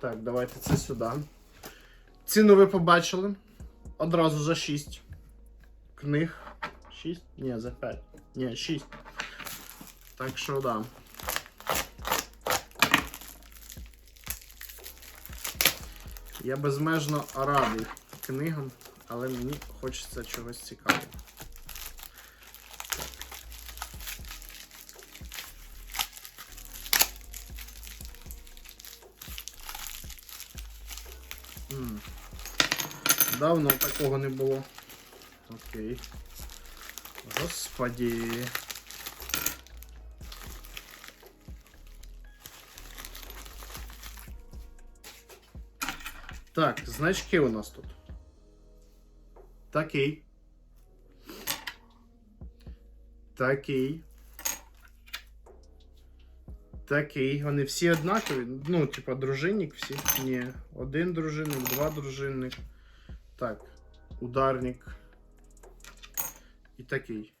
Так, давайте це сюди. Ціну ви побачили. Одразу за 6 книг. 6? Ні, за 5. Ні, 6. Так що да. Я безмежно радий книгам, але мені хочеться чогось цікавого. Давно такого не було. Окей. Господі. Так, значки у нас тут. Такий. Такий. Такий. Вони всі однакові. Ну, типа, дружинник всі. Ні. Один дружинник, два дружинник. Так. Ударник. І такий.